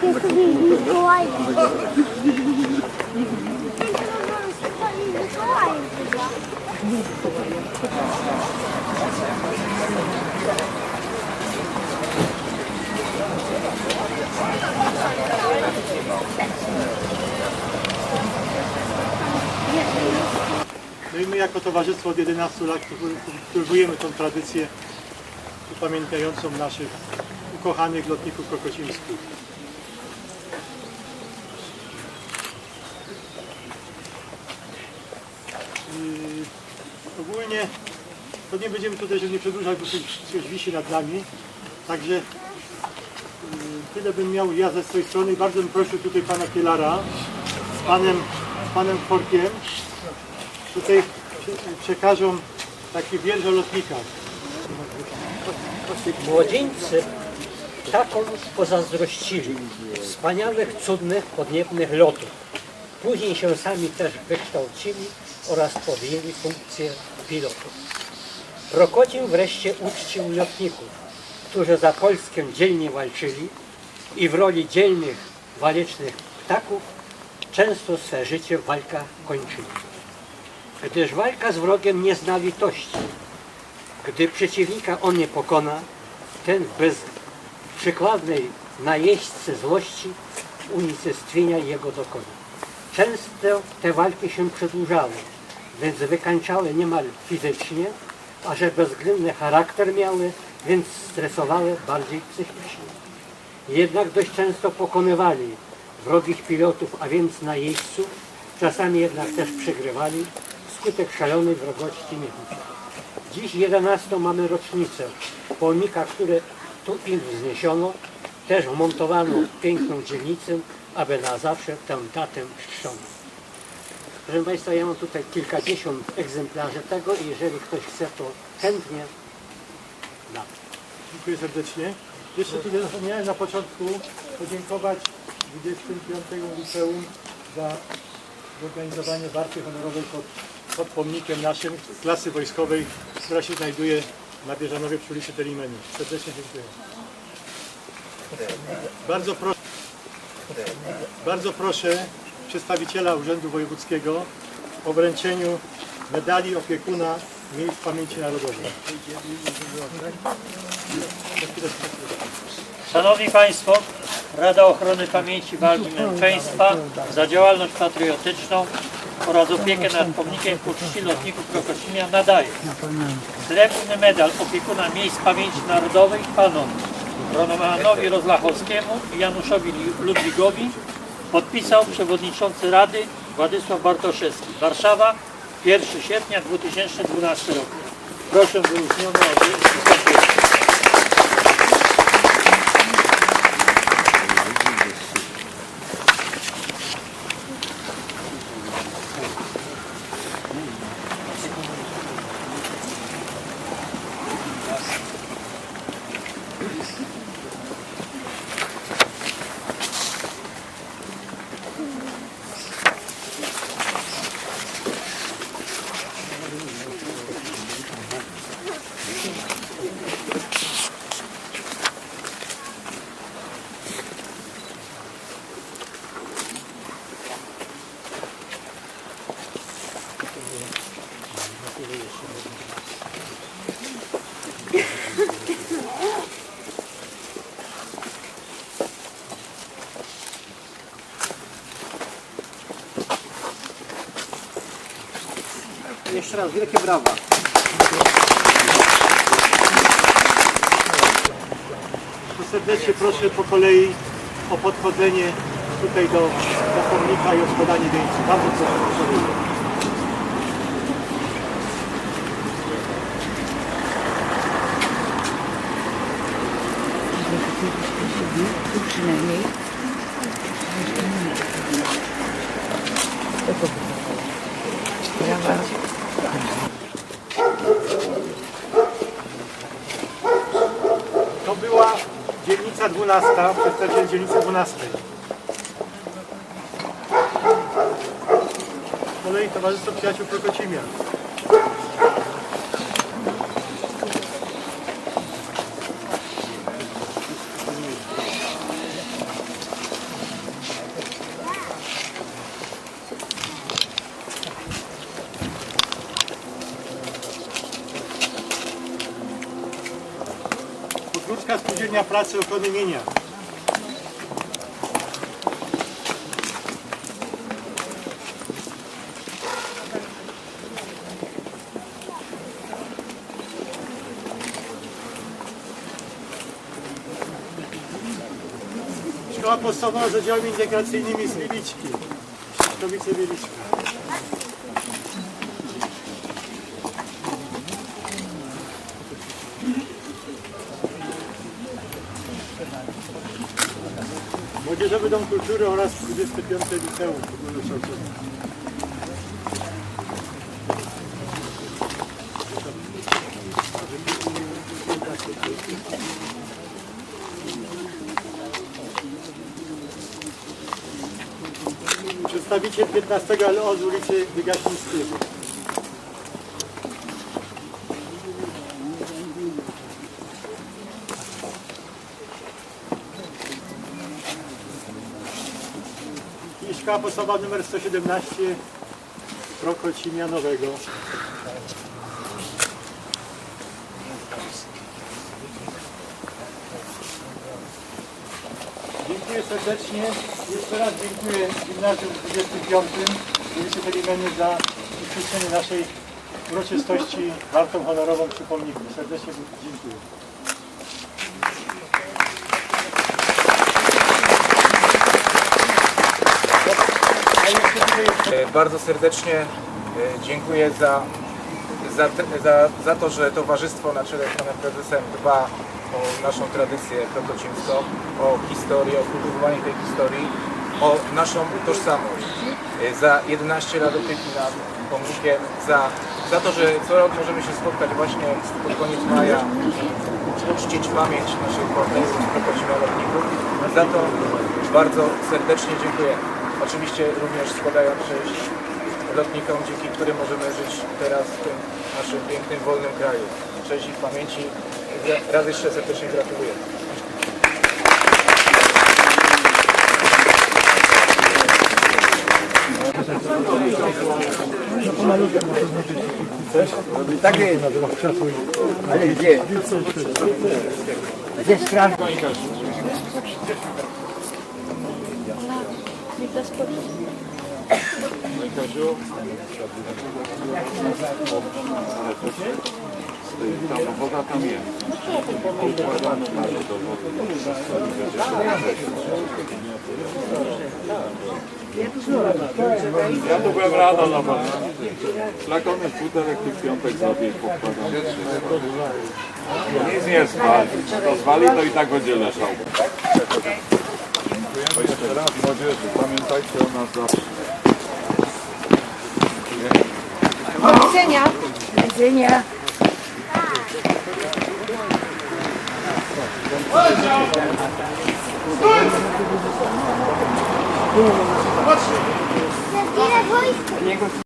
sobie Mikołaje. Mikołaje chyba. No i my jako towarzystwo od 11 lat kultywujemy tą tradycję upamiętniającą naszych ukochanych lotników krokocińskich. Yy, ogólnie to nie będziemy tutaj już nie przedłużać, bo tu coś wisi nad nami. Także yy, tyle bym miał ja ze swojej strony bardzo bym prosił tutaj pana Kielara z panem, z panem Forkiem tutaj prze- przekażą taki wiersz o lotnikach. Młodzieńcy taką pozazdrościli wspaniałych, cudnych, podniebnych lotów. Później się sami też wykształcili oraz podjęli funkcję pilotów. Prokocim wreszcie uczcił lotników, którzy za Polskę dzielnie walczyli i w roli dzielnych, walecznych ptaków często swe życie w walkach kończyli. Gdyż walka z wrogiem nie zna litości, gdy przeciwnika on nie pokona, ten bez przykładnej najeźdźcy złości unicestwienia jego dokona. Często te walki się przedłużały, więc wykańczały niemal fizycznie, a że bezwzględny charakter miały, więc stresowały bardziej psychicznie. Jednak dość często pokonywali wrogich pilotów, a więc najeźdźców, czasami jednak też przegrywali wskutek szalonej wrogości niechęci. Dziś 11 mamy rocznicę pomnika, które tu im wzniesiono. Też wmontowano piękną dzielnicę, aby na zawsze tę datę czczono. Proszę Państwa, ja mam tutaj kilkadziesiąt egzemplarzy tego i jeżeli ktoś chce, to chętnie dam. Dziękuję serdecznie. Jeszcze tutaj zapomniałem na początku podziękować 25 Liceum za zorganizowanie warty honorowej pod, pod pomnikiem naszym klasy wojskowej, która się znajduje na Bieżanowie przy ulicy Delimeni. Serdecznie dziękuję. Bardzo proszę, bardzo proszę przedstawiciela Urzędu Wojewódzkiego o wręczeniu medali opiekuna miejsc pamięci narodowej. Szanowni Państwo, Rada Ochrony Pamięci Walki Męczeństwa za działalność patriotyczną oraz opiekę nad pomnikiem ku czci lotników Krokocimia nadaje srebrny medal opiekuna miejsc pamięci narodowej panom Romanowi Rozlachowskiemu i Januszowi Ludwigowi podpisał przewodniczący Rady Władysław Bartoszewski. Warszawa, 1 sierpnia 2012 roku. Proszę wyróżnione o wystąpienie. Jeszcze raz wielkie brawa. To serdecznie proszę po kolei o podchodzenie tutaj do, do pomnika i o składanie wieńców. Bardzo proszę. Tu przynajmniej. Brawa. To była dzielnica 12, przedstawiciel dzielnicy 12. Z kolei Towarzystwo Przyjaciół Krokocimia. Śląska Spółdzielnia Pracy Ochrony Mienia. Szkoła Podstawowa z oddziałami integracyjnymi z Libiczki. Szkowice Libiczka. Młodzieżowy Dom Kultury oraz 25 Liceum Ogólnokształcące. Przedstawiciel 15 LO z ulicy Wygaśnickiego. Szkoła podstawowa numer 117 Prokocimianowego. Dziękuję serdecznie. Jeszcze raz dziękuję Gimnazjum 25 ulicy za uczestniczenie naszej uroczystości walką honorową przy pomniku. Serdecznie dziękuję. A jeszcze tutaj E, Bardzo serdecznie e, dziękuję za, za, za, za to, że towarzystwo na czele z panem prezesem dba o naszą tradycję krokocińską, o historię, o kultywowanie tej historii, o naszą tożsamość. E, Za 11 lat opieki nad pomnikiem, za, za to, że co rok możemy się spotkać właśnie pod koniec maja uczcić pamięć naszych Krokocina lotników. Za to bardzo serdecznie dziękuję. Oczywiście również składając cześć lotnikom, dzięki którym możemy żyć teraz w tym naszym pięknym, wolnym kraju. Cześć ich pamięci. Raz jeszcze serdecznie gratuluję. Ja tu byłem rano na pewno. Flakonek butelek tych piątek sobie pokładam. Nic nie spali. To zwali, to i tak będzie leżał. Jeszcze raz młodzieży, pamiętajcie o nas zawsze. Widzenia. Ile wojska?